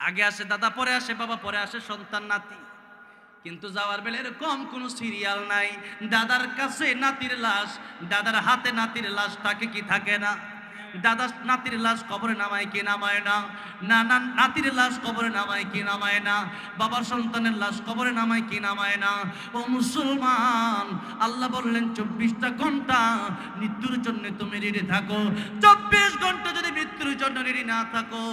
আগে আসে দাদা, পরে আসে বাবা, পরে আসে সন্তান, নাতি। কিন্তু যাওয়ার বেলা এরকম কোনো সিরিয়াল নাই। দাদার কাছে নাতির লাশ, দাদার হাতে নাতির লাশ থাকে কি থাকে না? দাদা নাতির লাশ কবরে নামায় কি নামায় না? না না নাতির লাশ কবরে নামায় কি নামায় না? বাবার সন্তানের লাশ কবরে নামায় কি নামায় না? ও মুসলমান, আল্লাহ বললেন, চব্বিশটা ঘণ্টা মৃত্যুর জন্য তুমি রেডি থাকো। চব্বিশ ঘণ্টা যদি মৃত্যুর জন্য রেডি না থাকো,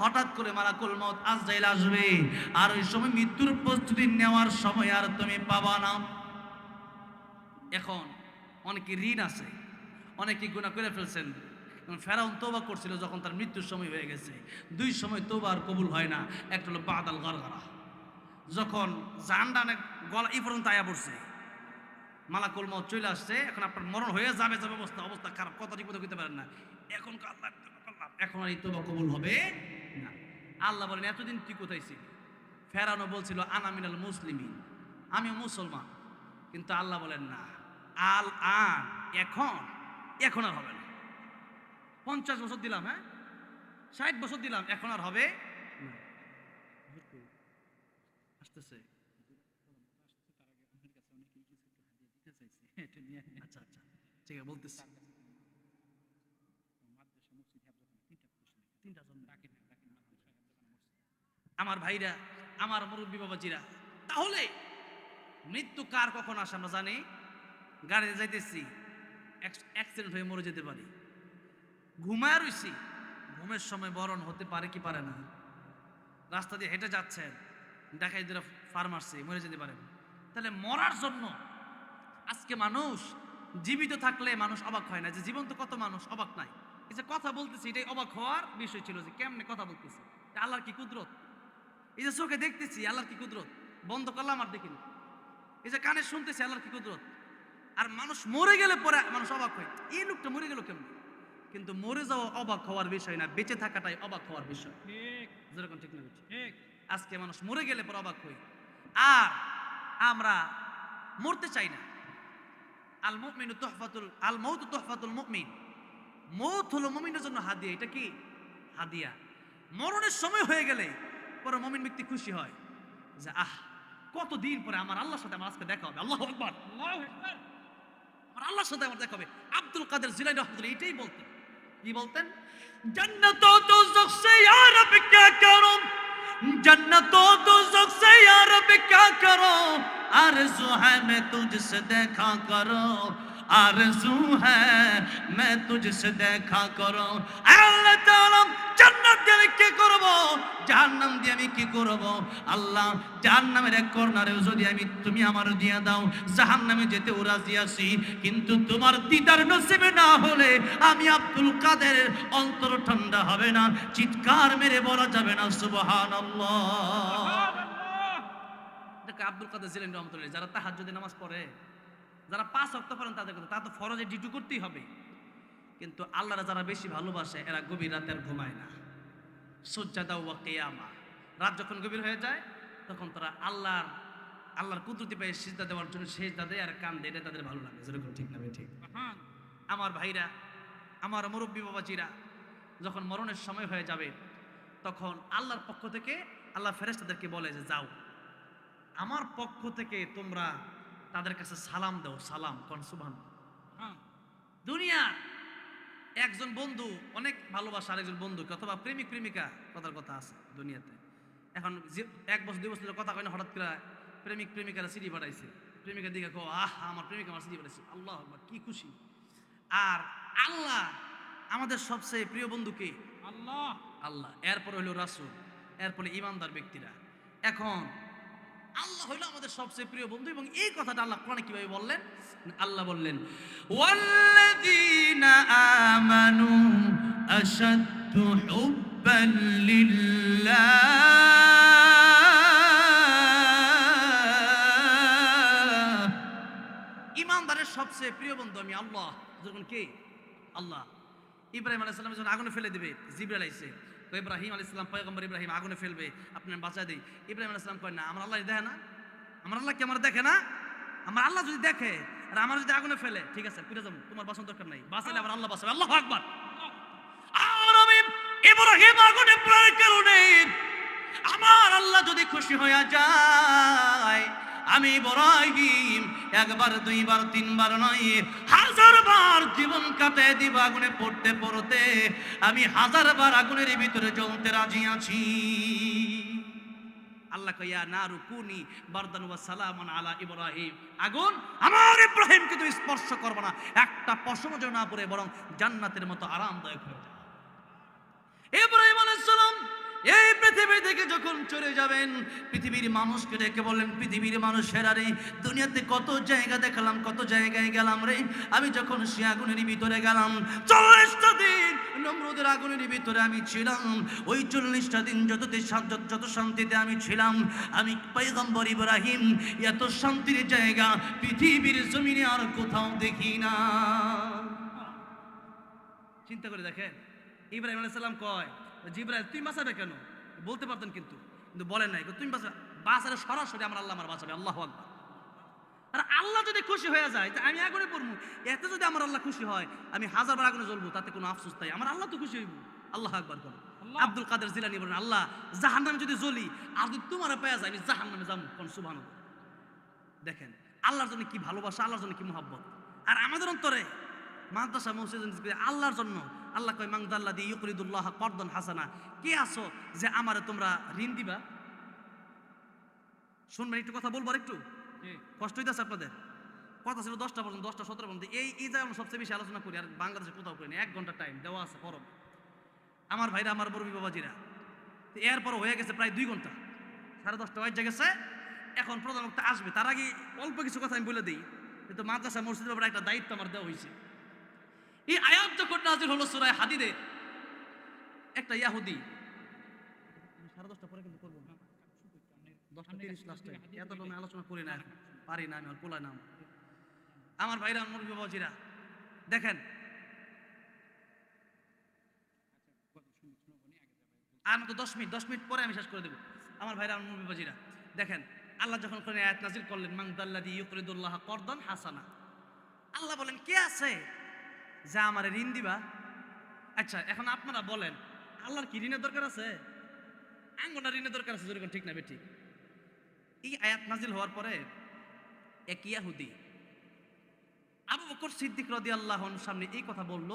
হঠাৎ করে মালাকুল মত আজরাইল আসবে। আর ওই সময় মৃত্যুর প্রস্তুতি নেওয়ার সময় আর তুমি পাবা না। এখন অনেকে ঋণ আছে, অনেকে গুণা করে ফেলছেন। ফেরাউন তোবা করছিল যখন তার মৃত্যুর সময় হয়ে গেছে। দুই সময় তোবা আর কবুল হয় না। একটা হলো বাদাল গরগরা যখন জানডানে গলা এই পর্যন্ত আয়া পড়ছে, মালাকুল মত চলে আসছে, এখন আপনার মরণ হয়ে যাবে যাবে অবস্থা অবস্থা খারাপ, কথা ঠিক করতে পারেন না। এখন আল্লাহ এখন আর এই তোবা কবুল হবে না। আল্লাহ বলেন, এতদিন তুই কোথায় ছিলি? ফেরানো বলছিল আনামিনাল মুসলিমিন। আমিও মুসলমান। কিন্তু আল্লাহ বলেন, না। আল আন এখন এখন আর হবে না। পঞ্চাশ বছর দিলাম হ্যাঁ? ষাট বছর দিলাম, এখন আর হবে আসতেছে। আচ্ছা আচ্ছা আমার ভাইরা, আমার মুরব্বী বাবাজিরা, তাহলে মৃত্যু কার কখন আসে আমরা জানি? গাড়িতে যাইতেছি অ্যাক্সিডেন্ট হয়ে মরে যেতে পারি। ঘুমায় রইছি। ঘুমের সময় বরণ হতে পারে কি পারে না। রাস্তা দিয়ে হেঁটে যাচ্ছেন দেখাই দিলে ফার্মাসি মরে যেতে পারেন। তাহলে মরার জন্য আজকে মানুষ জীবিত থাকলে মানুষ অবাক হয় না, যে জীবন্ত কত মানুষ অবাক নাই। এই যে কথা বলতেছি, এটাই অবাক হওয়ার বিষয় ছিল যে কেমনে কথা বলতেছি। আল্লাহর কি কুদরত? এই যে চোখে দেখতেছি, আল্লাহর কি কুদরত? বন্ধ করলাম আর দেখিনি। এই যে কানে শুনতেছি, আল্লাহর কি কুদরত? আর মানুষ মরে গেলে পরে মানুষ অবাক হয়। এই লোকটা মরে গেল কেমন? কিন্তু মরে যাওয়া অবাক হওয়ার বিষয় না বেঁচে থাকাটাই অবাক হওয়ার বিষয়। ঠিক। যেরকম ঠিক না ঠিক। আজকে মানুষ মরে গেলে পর অবাক হই। আর আমরা মরতে চাই না। আল মুমিনু তোহফাতুল আল মৌত তোহফাতুল মুমিন। মৌত হলো মুমিনের জন্য হাদিয়া। এটা কি? হাদিয়া। মরণের সময় হয়ে গেলে পরে মমিন ব্যক্তি খুশি হয় যে আহ কতদিন পরে আমার আল্লাহর সাথে আমার আজকে দেখা হবে। আল্লাহ আকবার। আমার আল্লাহর সাথে আমার দেখা হবে। আব্দুল কাদের জিলানী রহমতুল্লাহ এটাই বলতেন। কি বলতেন? জান্নাত ও দোজখ সে ইয়া রব কে করো জান্নাত ও দোজখ সে ইয়া রব কে করো আরজু হ্যায় মে তুঝ সে দেখা করো আরজু হ্যাঁ মে তুঝসে দেখা করো দিয়ে কি করব? কি করব? তুমি আমার দিয়া দাও যেতে রাজি আছি। কিন্তু তোমার দিদার নসিবে না হলে আমি আব্দুল কাদের অন্তর ঠান্ডা হবে না, চিৎকার মেরে বলা যাবে না, সুবহানাল্লাহ। আব্দুল কাদের জিলানী রহমতুল্লাহ যারা তাহাজ্জুদে নামাজ পড়ে। যারা পাঁচ ওয়াক্ত পড়েন তাদের কথা তারা তো ফরজে ডিউটি করতেই হবে। কিন্তু আল্লাহরা যারা বেশি ভালোবাসে, এরা গভীর রাতে আর ঘুমায় না। সজ্জাদা ওয়া কিয়ামা। রাত যখন গভীর হয়ে যায়, তখন তারা আল্লাহর আল্লাহর কুদরতি পায়ে সিজদা দেওয়ার জন্য সেজদা দেয় আর কান দেয় তাদের ভালো লাগে। যেরকম ঠিক না ঠিক। আমার ভাইরা, আমার মুরব্বী বাবাজিরা, যখন মরণের সময় হয়ে যাবে, তখন আল্লাহর পক্ষ থেকে আল্লাহ ফেরেশতাদেরকে বলে যে, যাও। আমার পক্ষ থেকে তোমরা তাদের কাছে সালাম দাও সালাম কন সুবহান। হ্যাঁ দুনিয়া একজন বন্ধু অনেক ভালোবাসা আরেকজন বন্ধু অথবা প্রেমিক প্রেমিকা কথার কথা আছে দুনিয়াতে। এখন যে এক বছর দুই বছর কথা কয় না হঠাৎ করে প্রেমিক প্রেমিকারা সিঁড়ি পাঠাইছে প্রেমিকার দিকে কো আহ আমার প্রেমিকা আমার সিঁড়ি পাঠাইছে আল্লাহ কি খুশি। আর আল্লাহ আমাদের সবচেয়ে প্রিয় বন্ধুকে আল্লাহ। আল্লাহ। এরপর হইল রাসুল এরপরে ইমানদার ব্যক্তিরা। এখন আল্লাহ হইল আমাদের সবচেয়ে প্রিয় বন্ধু এবং এই কথাটা আল্লাহ কোরআনে কীভাবে বললেন? আল্লাহ বললেন, ওয়াল্লাযীনা আমানু আশাদ্দু হুব্বান লিল্লাহ। ইমানদারের সবচেয়ে প্রিয় বন্ধু আমি আল্লাহ। যখন কে? আল্লাহ। ইব্রাহিম আলাইহিস সালাম যখন আগুনে ফেলে দিবে, জিবরাইল আইছে তো ইব্রাহিম আলাইহিস সালাম পয়গম্বর ইব্রাহিম আগুনে ফেলবে। আপনার বাঁচা দেই। ইব্রাহিম আলাইহিস সালাম কয়, না, আমার আল্লাহ দেখে না। আমার আল্লাহ কি আমার দেখে না? আমার আল্লাহ যদি দেখে আর আমার যদি আগুনে ফেলে, ঠিক আছে ফিরে যাব। তোমার বাঁচানোর দরকার নাই। বাঁচালে আমার আল্লাহ বাঁচাবে। আল্লাহ আকবার। আর আমি ইব্রাহিম আগুনে প্রায় কারণে যদি খুশি হয়ে যায় আমি ইব্রাহিম, একবার, দুইবার, তিনবার নয় হাজার বার জীবন কাটে দিব আগুনে পড়তে পড়তে। আমি হাজার বার আগুনের ভিতরে জ্বলতে রাজি আছি। আল্লাহ কইয়া না রুকুনি বারদান ওয়া সালামান আলা ইব্রাহিম। আগুন আমার ইব্রাহিমকে তুমি স্পর্শ করবে না। একটা পশম যেন না পড়ে, বরং জান্নাতের মতো আরামদায়ক হয়ে ইব্রাহিম আলাইহিস সালাম এই পৃথিবী থেকে যখন চলে যাবেন, পৃথিবীর মানুষকে ডেকে বললেন, পৃথিবীর মানুষেরা রে, দুনিয়াতে কত জায়গা দেখালাম, কত জায়গায় গেলাম রে। আমি যখন সে আগুনের ভিতরে গেলাম, চল্লিশটা দিন নমরুদের আগুনের ভিতরে আমি ছিলাম। ওই চল্লিশটা দিন যত যত শান্তিতে আমি ছিলাম, আমি পৈগম্বর ইব্রাহিম, এত শান্তির জায়গা পৃথিবীর জমিনে আর কোথাও দেখি না। চিন্তা করে দেখেন, ইব্রাহিম আলাইহিস সালাম কয় জিব্রাইল তুই বাঁচাবে কেন? বলতে পারতেন কিন্তু। কিন্তু বলেন নাই তুমি বাঁচাবে বাঁচালে সরাসরি আমার আল্লাহ আমার বাঁচাবে আল্লাহ আকবার। আর আল্লাহ যদি খুশি হয়ে যায় তা আমি আগুনে পড়ব এতে যদি আমার আল্লাহ খুশি হয় আমি হাজার বার আগুনে জ্বলবো তাতে কোনো আফসোস তাই আমার আল্লাহ তো খুশি হইব। আল্লাহ আকবার করো আব্দুল কাদের জিলানি বলেন আল্লাহ জাহান নামে যদি জ্বলি আর যদি তোমার পেয়ে যায় আমি জাহান নামে যাব। কোন সুবাহ দেখেন আল্লাহর জন্য কি ভালোবাসা আল্লাহর জন্য কি মোহাব্বত? আর আমাদের অন্তরে মাদ্রাসা মসজিদ আল্লাহর জন্য আল্লাহ কয় মাংদাল্লা দি ইউকরিদুল্লাহ কর্দন হাসানা। কে আছো যে আমারে তোমরা ঋণ দিবা? শুনবেন একটু কথা বলব আর একটু কষ্ট হইতেছে আপনাদের? কথা ছিল দশটা পর্যন্ত দশটা সতেরো পর্যন্ত। এই এই জায়গায় আমরা সবচেয়ে বেশি আলোচনা করি আর বাংলাদেশে কোথাও করি না। এক ঘণ্টা টাইম দেওয়া আছে ফরম আমার ভাইরা আমার বরবি বাবাজিরা এরপর হয়ে গেছে প্রায় দুই ঘণ্টা। সাড়ে দশটা বাজে গেছে। এখন প্রধান বক্তা আসবে। তার আগে অল্প কিছু কথা আমি বলে দিই। কিন্তু মাদ্রাসা মসজিদের ব্যাপারে একটা দায়িত্ব আমার দেওয়া হয়েছে। এই আয়াত যখন নাজির হলো সুরায় হাদিদে, একটা ইয়াহুদি সাড়ে দশটা পরে কিন্তু করব না। আলোচনা করি না, পারি না, আমি আর পোলাই না আমার। আমার ভাইরা মুরগি বাবাজিরা দেখেন, আর তো দশ মিনিট দশ মিনিট পরে আমি শেষ করে দেবো। আমার ভাইরা, আমার মুরগি দেখেন, আল্লাহ যখন করে আয়াত নাজিল করলেন মাংদাল্লাদি ইউকরিদুল্লাহ করদন হাসানা, আল্লাহ বলেন, কে আছে যা আমার ঋণ দিবা। আচ্ছা এখন আপনারা বলেন, আল্লাহর কি ঋণের দরকার আছে? আঙ্গনা ঋণের দরকার আছে যেরকম ঠিক না ঠিক এই আয়াত নাজিল হওয়ার পরে এক ইয়াহুদি আবু বকর সিদ্দিক রদি আল্লাহর সামনে এই কথা বলল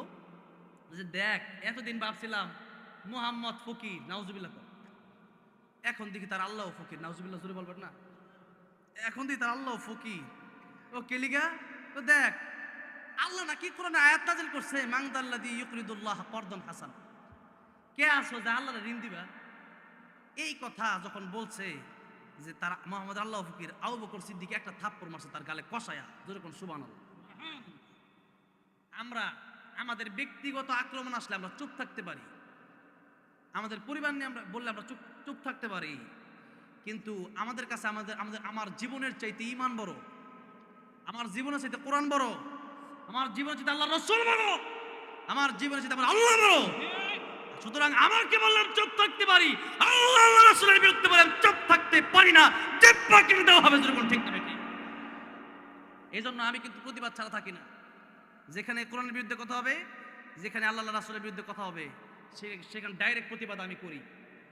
যে, দেখ, এতদিন ভাবছিলাম মোহাম্মদ ফকির, নাউজুবিল্লাহ। এখন দেখি তার আল্লাহ ফকির, নাউজুবিল্লাহ জুড়ে বলবেন না। এখন দেখি তার আল্লাহ ফকির। ও কেলিগা তো দেখ আল্লাহ নাকি কোরআনে আয়াত নাজিল করছে মাংদাল্লাদি ইউকরিদুল্লাহ করদম হাসান। কে আসো যে আল্লাহ ঋণ দিবা? এই কথা যখন বলছে যে তার মোহাম্মদ আল্লাহ ফকির, আবু বকর সিদ্দিক একটা থাপ্পড় মারছে, তার গালে কষায়া যেরকম সুবান আমরা আমাদের ব্যক্তিগত আক্রমণ আসলে আমরা চুপ থাকতে পারি। আমাদের পরিবার নিয়ে আমরা বললে আমরা চুপ চুপ থাকতে পারি। কিন্তু আমাদের কাছে আমাদের আমাদের, আমার জীবনের চাইতে ইমান বড়, আমার জীবনের চাইতে কোরআন বড় আমার জীবন চাইতে আল্লাহ রসুল বড় আমার চাইতে আমার আল্লাহ বড় সুতরাং আমাকে বললাম চুপ থাকতে পারি আল্লাহ আল্লাহ রাসূলের বিরুদ্ধে বললাম চুপ থাকতে পারি না কেটে দেওয়া হবে যেরকম ঠিক না এই জন্য আমি কিন্তু প্রতিবাদ ছাড়া থাকি না। যেখানে কোরআনের বিরুদ্ধে কথা হবে যেখানে আল্লাহ রাসূলের বিরুদ্ধে কথা হবে সেখানে ডাইরেক্ট প্রতিবাদ আমি করি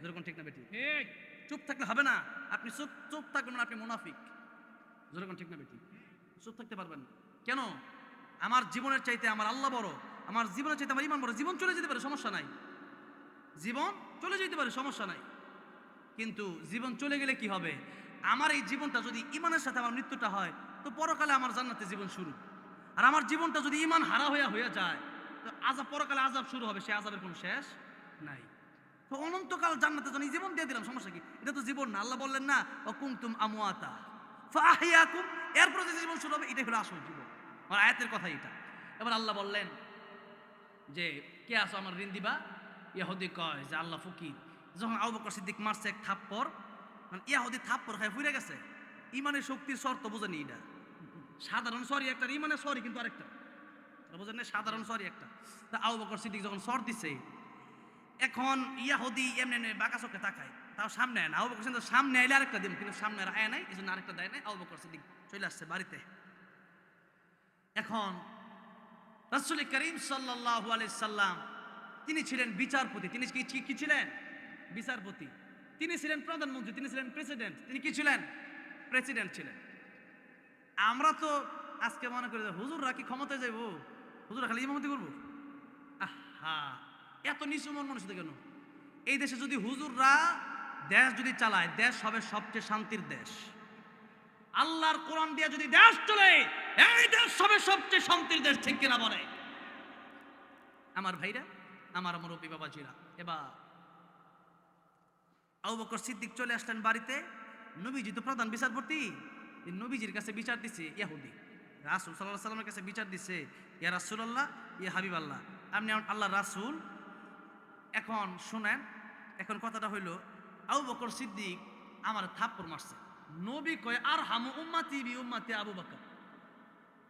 যেরকম ঠিক না বেটি চুপ থাকলে হবে না আপনি চুপ চুপ থাকবেন আপনি মুনাফিক যেরকম ঠিক না বেটি চুপ থাকতে পারবেন না। কেন? আমার জীবনের চাইতে আমার আল্লাহ বড়, আমার জীবনের চাইতে আমার ইমান বড়, জীবন চলে যেতে পারে, সমস্যা নাই। জীবন চলে যেতে পারে, সমস্যা নাই। কিন্তু জীবন চলে গেলে কি হবে? আমার এই জীবনটা যদি ইমানের সাথে আমার মৃত্যুটা হয়, তো পরকালে আমার জান্নাতে জীবন শুরু। আর আমার জীবনটা যদি ইমান হারা হইয়া হয়ে যায়, তো আজাব পরকালে আজাব শুরু হবে, সে আজাবের কোনো শেষ নাই। তো অনন্তকাল জান্নাতে এই জীবন দিয়ে দিলাম, সমস্যা কি? এটা তো জীবন না। আল্লাহ বললেন না ও কুমতুম আমুয়াতা ফাহিয়াকুম এরপরে যে জীবন শুরু হবে, এটাই হলো আসল জীবন। আমার আয়াতের কথা এটা। এবার আল্লাহ বললেন যে, কে আসো আমার ঋণ দিবা? ইয়াহুদি কয় যে, আল্লাহ ফকির। যখন আবু বকর সিদ্দিক মারছে এক থাপ্পর মানে ইয়াহুদি থাপ্পর খায় ফুরে গেছে। ইমানের শক্তির শর্ত বোঝেনি এটা। সাধারণ সরি একটা, ইমানের সরি কিন্তু আরেকটা। বোঝেন না, সাধারণ সরি একটা। তা আবু বকর সিদ্দিক যখন সর দিছে, এখন ইয়াহুদি এমনি এমনি বাঁকা চোখে তাকায়। তাও সামনে আয় না। আবু বকর সামনে আইলে আরেকটা দিন কিন্তু সামনে আয় নাই এই জন্য আরেকটা দেয় নাই। আবু বকর সিদ্দিক চলে আসছে বাড়িতে। এখন রাসূল করিম সাল্লাল্লাহু আলাইহি সাল্লাম, তিনি ছিলেন বিচারপতি। তিনি কি ছিলেন? বিচারপতি। তিনি ছিলেন প্রধানমন্ত্রী, তিনি ছিলেন প্রেসিডেন্ট। তিনি কি ছিলেন? প্রেসিডেন্ট ছিলেন। আমরা তো আজকে মনে করি হুজুররা কি ক্ষমতায় যাইব? হুজুররা খালি ইমামতি করব? আহা, এত নিচু মন মানুষ কেন? এই দেশে যদি হুজুররা দেশ যদি চালায়, দেশ হবে সবচেয়ে শান্তির দেশ। আল্লাহর কোরআন দিয়ে যদি দেশ চলে এই দেশ হবে সবচেয়ে শান্তির দেশ, ঠিক কিনা বলে? আমার ভাইরা, আমার মুরব্বী বাবাজিরা, এবার আবু বকর সিদ্দিক চলে আসলেন বাড়িতে। নবীজি তো প্রধান বিচারপতি। নবীজির কাছে বিচার দিছে ইয়াহুদি। রাসুল সাল্লাহ সাল্লামের কাছে বিচার দিছে, ইয়া রাসুলাল্লাহ, ইয়া হাবিব আল্লাহ আপনি আল্লাহ রাসুল। এখন শুনেন, এখন কথাটা হইল, আবু বকর সিদ্দিক আমার থাপ্পড় মারছে। নবী কয় আর হামু উম্মাতি বি উম্মাতি আবু বকর।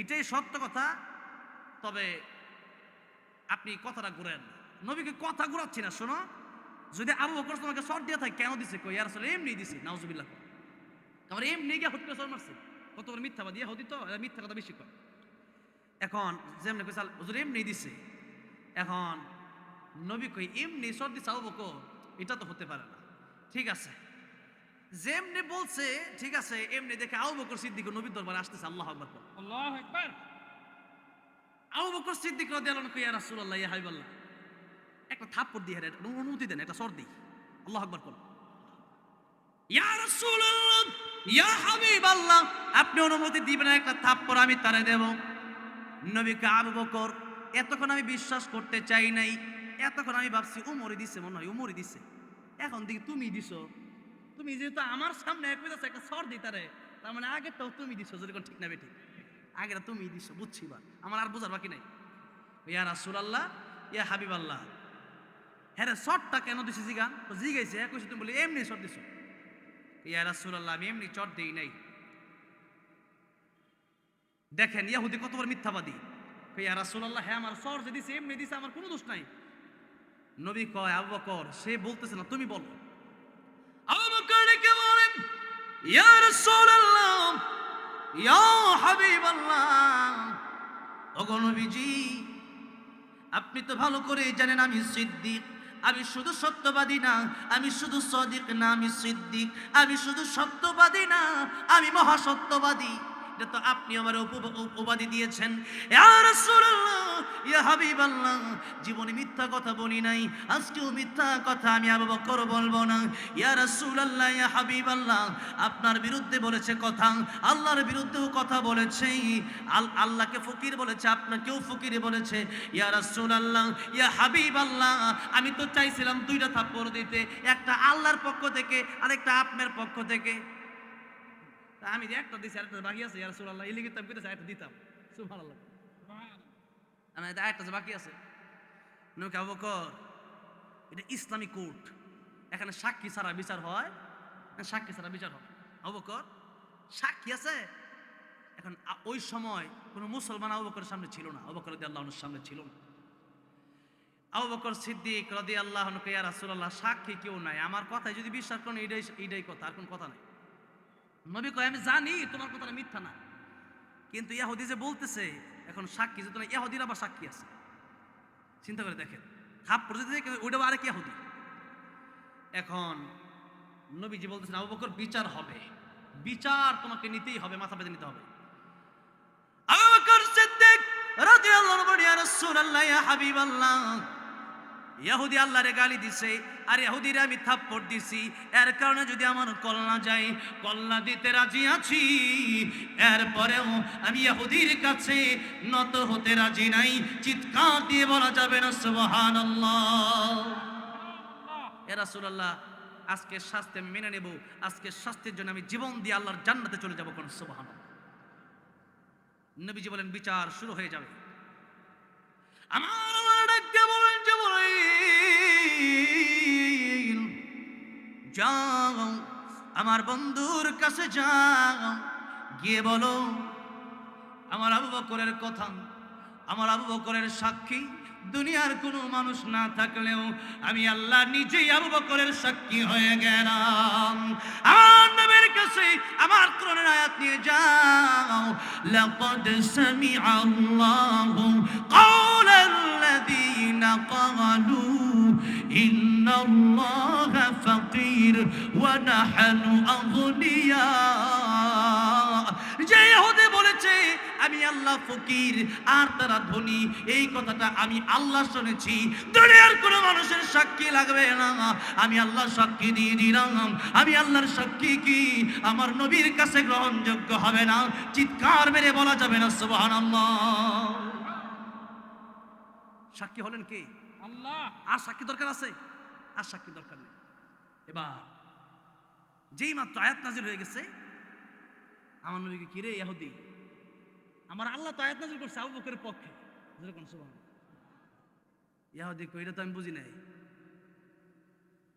এটাই সত্য কথা। তবে আপনি কথাটা ঘুরেন। নবীকে কথা ঘুরাচ্ছি না, শোনো। যদি আবু বকর তোমাকে শর্ট দিয়ে থাকে, কেন দিছে কই? আসলে এমনি দিছে, নাউজুবিল্লাহ। আমার এমনি গিয়ে হুট করে শর্ট মারছে। কত বড় মিথ্যা বাদ হদি তো মিথ্যা কথা বেশি কয়। এখন যেমনি কইসাল হুজুর এমনি দিছে। এখন নবী কই, এমনি শর্ট দিছে আবু বকর, এটা তো হতে পারে না। ঠিক আছে। যেমনি বলছে ঠিক আছে এমনি দেখে আবু বকর সিদ্দিক নবীর দরবারে আসতেছে আল্লাহ আকবার। আল্লাহু আকবার। আবু বকর সিদ্দিক রাদিয়াল্লাহু ইয়া রাসূলুল্লাহ ইয়া হাবিবাল্লাহ। একটা থাপ্পড় দিয়ে হেরে অনুমতি দেন একটা সর দিই। আল্লাহ আকবার করুন ইয়া রাসূলুল্লাহ ইয়া হাবিবাল্লাহ আপনি অনুমতি দিবেন একটা থাপ্পড় আমি তারে দেব। নবীকে আবু বকর এতক্ষণ আমি বিশ্বাস করতে চাই নাই। এতক্ষণ আমি ভাবছি উমরই দিছে মনে হয় উমরই দিছে। এখন দেখি তুমি দিছো। তুমি যেহেতু আমার সামনে এক মিনিট একটা সর দিই তারে তার মানে আগেরটাও তুমি দিছো, যদি ঠিক না বেঠিক আগেটা তুমি দিছো, বুঝছি বা আমার আর বোঝার বাকি নাই। ইয়া রাসুল আল্লাহ ইয়া হাবিবাল্লাহ। হ্যাঁ রে শর্টটা কেন দিছি জিগান? তো জিগাইছে, এক কইছে তুমি বলি, এমনি শর্ট দিছো। ইয়া রাসুল আল্লাহ আমি এমনি চট দেই নাই। দেখেন, ইয়াহুদি কত বড় মিথ্যাবাদী। কই রাসুল আল্লাহ হ্যাঁ আমার শর্ট যে দিছে, এমনি দিছে, আমার কোনো দোষ নাই। নবী কয়, আবু বকর, সে বলতেছে না, তুমি বলো আবু বকর ডেকে বলেন আপনি তো ভালো করে জানেন আমি সিদ্দিক। আমি শুধু সত্যবাদী না, আমি শুধু সদিক না, আমি সিদ্দিক। আমি শুধু সত্যবাদী না, আমি মহাসত্যবাদী। এটা তো আপনি আমার উপ- উপ- উপাধি দিয়েছেন। জীবনে মিথ্যা কথা বলি নাই, আজকেও মিথ্যা কথা আমি আবু বকর বলব না। ইয়া রাসূলুল্লাহ, ইয়া হাবিবাল্লাহ, আপনার বিরুদ্ধে বলেছে কথা, আল্লাহর বিরুদ্ধেও কথা বলেছে। আল্লাহকে ফকির বলেছে, আপনাকেও ফকির বলেছে। ইয়া রাসূলুল্লাহ, ইয়া হাবিবাল্লাহ, আমি তো চাইছিলাম দুইটা থাপ্পড় দিতে, একটা আল্লাহর পক্ষ থেকে, আরেকটা আপনার পক্ষ থেকে। তা আমি যে একটা দিছি আরেকটা বাকি আছে, ইয়া রাসূলুল্লাহ, এই আমি কইতেছি, আরেকটা দিতাম। সুবহান আমি যে বাকি আছে? নৌকা বকর এটা ইসলামী কোর্ট। এখানে সাক্ষী ছাড়া বিচার হয় সাক্ষী ছাড়া বিচার হয়। অবকর সাক্ষী আছে? এখন ওই সময় কোনো মুসলমান আবু বকরের সামনে ছিল না। আবু বকর রাদিয়াল্লাহু সামনে ছিল না। আবু সিদ্দিক রদি আল্লাহ ইয়া রাসূলুল্লাহ, সাক্ষী কেউ নাই। আমার কথায় যদি বিশ্বাস করেন, এইটাই এইটাই কথা, আর কোনো কথা নাই। নবী কয় আমি জানি তোমার কথাটা মিথ্যা না। কিন্তু ইয়াহুদি যে বলতেছে এখন সাক্ষী যেহেতু না ইয়াহুদির আবার সাক্ষী আছে। চিন্তা করে দেখেন হাফ পর্যন্ত দেখে ওইটা আরেক ইয়াহুদি। এখন নবীজি বলতেছেন আবু বকর বিচার হবে। বিচার তোমাকে নিতেই হবে মাথা পেতে নিতে হবে। আবু বকর সিদ্দিক রাদিয়াল্লাহু আনহু বলেন, ইয়া রাসূলুল্লাহ ইয়া হাবিবাল্লাহ। ইহুদি আল্লাহরে গালি দিছে, আর ইহুদিরে আমি থাপ্পড় দিছি। এর কারণে যদি আমার কল্লা যায়, কল্লা দিতে রাজি আছি। এরপরেও আমি ইহুদির কাছে নত হতে রাজি নাই। চিৎকার দিয়ে বলা যাবে না আল্লাহ এ রাসূলুল্লাহ, আজকে শাস্তি আমি মেনে নেব। আজকে শাস্তির জন্য আমি জীবন দিয়ে আল্লাহর জান্নাতে চলে যাব কোন, সুবহানাল্লাহ। নবীজি বলেন, বিচার শুরু হয়ে যাবে। আমার আমার ডাক বলেন যাও, আমার বন্ধুর কাছে যাও। গিয়ে বলো, আমার আবু বকরের কথা, আমার আবু বকরের সাক্ষী, দুনিয়ার কোনো মানুষ না থাকলেও আমি আল্লাহ নিজেই আবু বকরের সাক্ষী হয়ে গেলাম। আমার নবীর কাছে আমার কোরআনের আয়াত নিয়ে যাও। লাকাদ সামিআ আল্লাহু কাওলাল্লাযীনা ক্বালু ইন্নাল্লাহা ফাকীর ওয়া নাহনু আগনিয়া যে বলেছে, আমি আল্লাহ ফকির, আর তারা ধনী। এই কথাটা আমি আল্লাহ শুনেছি। দুনিয়ার কোনো মানুষের সাক্ষী লাগবে না। আমি আল্লাহ সাক্ষী দিয়ে দিলাম। আমি আল্লাহর সাক্ষী কি? আমার নবীর কাছে গ্রহণযোগ্য হবে না। চিৎকার মেরে বলা যাবে না, সুবহানাল্লাহ। সাক্ষী হলেন কে? আল্লাহ। আর সাক্ষী দরকার আছে? আর সাক্ষী দরকার নেই। এবার যেই মাত্র আয়াত নাজির হয়ে গেছে আমার নবীকে কিরে ইয়াহুদি? আমার আল্লাহ তো আয়াত নাজির করছে আবু বকরের পক্ষে। যেরকম সুবহান ইহুদি কইরা তো আমি বুঝি নাই।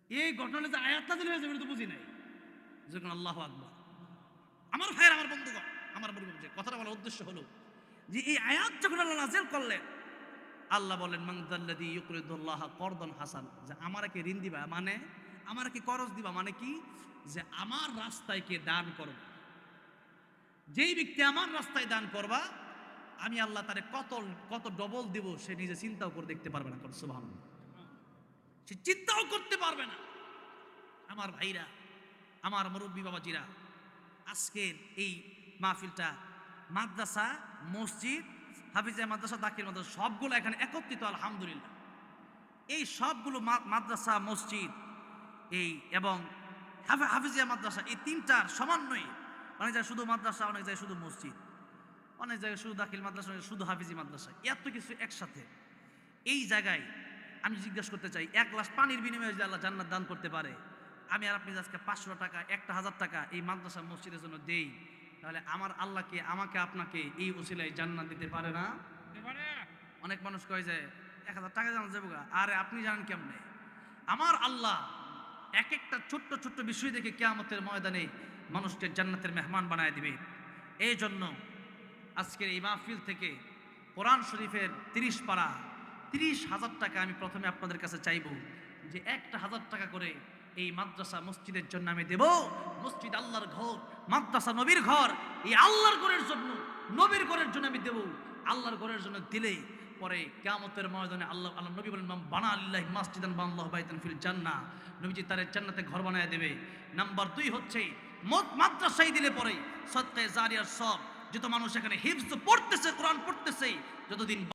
এই ঘটনা যে আয়াত নাজির হয়েছে এটা তো বুঝি নাই। যেরকম আল্লাহ আকবার। আমার ভাইয়ের আমার বন্ধুগণ আমার বন্ধু কথাটা বলার উদ্দেশ্য হলো যে এই আয়াত যখন আল্লাহ নাজির করলেন আল্লাহ বলেন মাংদাল্লাদি ইউকরিদুল্লাহ করদন হাসান যে আমাকে ঋণ দিবা? মানে? আমাকে করজ দিবা? মানে কি? যে আমার রাস্তায় কে দান করবে। যেই ব্যক্তি আমার রাস্তায় দান করবা, আমি আল্লাহ তারে কত কত ডবল দিব, সে নিজে চিন্তাও করে দেখতে পারবে না। সুবাহ সে চিন্তাও করতে পারবে না। আমার ভাইরা, আমার মুরব্বী বাবাজিরা, আজকের এই মাহফিলটা মাদ্রাসা, মসজিদ হাফিজা মাদ্রাসা দাখিল মাদ্রাসা, সবগুলো এখানে একত্রিত, আলহামদুলিল্লাহ। এই সবগুলো মাদ্রাসা, মসজিদ, এই এবং হাফে- হাফিজিয়া মাদ্রাসা, এই তিনটার সমন্বয়ে। অনেক জায়গায় শুধু মাদ্রাসা, অনেক জায়গায় শুধু মসজিদ। অনেক জায়গায় শুধু দাখিল মাদ্রাসা শুধু হাফিজি মাদ্রাসা। এত কিছু একসাথে। এই জায়গায় আমি জিজ্ঞেস করতে চাই, এক গ্লাস পানির বিনিময়ে যদি আল্লাহ জান্নাত দান করতে পারে, আমি আর আপনি আজকে পাঁচশো টাকা, একটা হাজার টাকা এই মাদ্রাসা, মসজিদের জন্য দেই তাহলে আমার আল্লাহকে আমাকে আপনাকে এই ওসিলায় জান্নাত দিতে পারে না? অনেক মানুষ কয় যে এক হাজার টাকা জানা যাব। আরে আপনি জানেন কেমনে? আমার আল্লাহ এক একটা ছোট্ট ছোট্ট বিষয় দেখে কেয়ামতের ময়দানে মানুষকে জান্নাতের মেহমান বানায় দিবে। এই জন্য আজকের এই মাহফিল থেকে কোরআন শরীফের তিরিশ পাড়া তিরিশ হাজার টাকা আমি প্রথমে আপনাদের কাছে চাইব যে একটা হাজার টাকা করে এই মাদ্রাসা মসজিদের জন্য আমি দেব। মসজিদ আল্লাহর ঘর মাদ্রাসা নবীর ঘর, এই আল্লাহর ঘরের জন্য, নবীর ঘরের জন্য আমি দেব। আল্লাহর ঘরের জন্য দিলে পরে কেয়ামতের ময়দানে আল্লাহ আল্লাহ নবী বলেন, "মান বানা আল্লাহ মাসজিদান বানাল্লাহু বাইতান ফিল জান্নাহ। নবীজি তার জান্নাতে ঘর বানায় দেবে। নাম্বার দুই হচ্ছে মত মাদ্রাসায় দিলে পরে সত্যায় জারিয়ার সব, যত মানুষ এখানে হিফজ পড়তেছে, কোরআন পড়তেছে, যতদিন